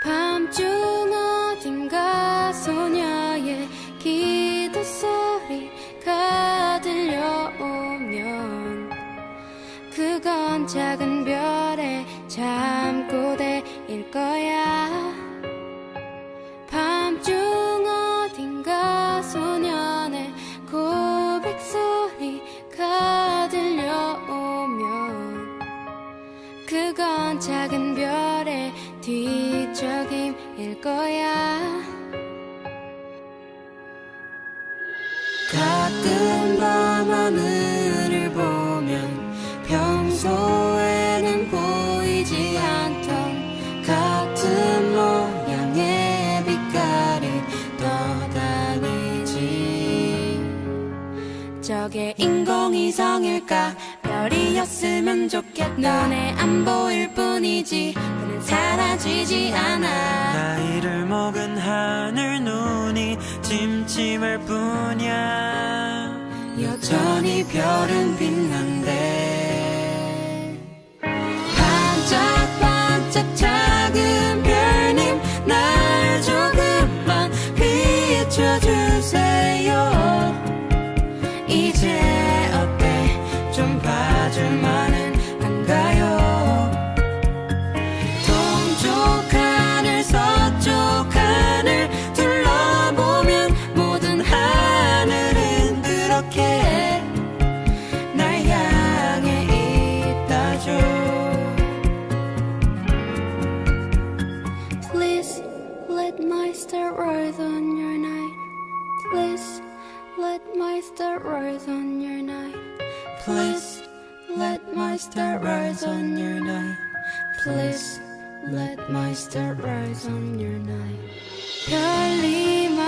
밤중 어딘가 소녀의 기도 소리가 들려오면 그건 작은 별의 잠꼬대일 거야 건 작은 별의 뒤적임일 거야? 가끔 밤하늘을 보면 평소에는 보이지 않던 같은 모양의 빛깔이 떠다니지. 저게 인공위성일까 별이었으면 좋겠다. 눈에 안 보일 뿐이지. 그는 사라지지 않아. 나이를 먹은 하늘 눈이 침침할 뿐이야. 여전히 별은 빛난대 let my star rise on your night. Please let my star rise on your night. Please let my star rise on your night. Please let my star rise on your night. 별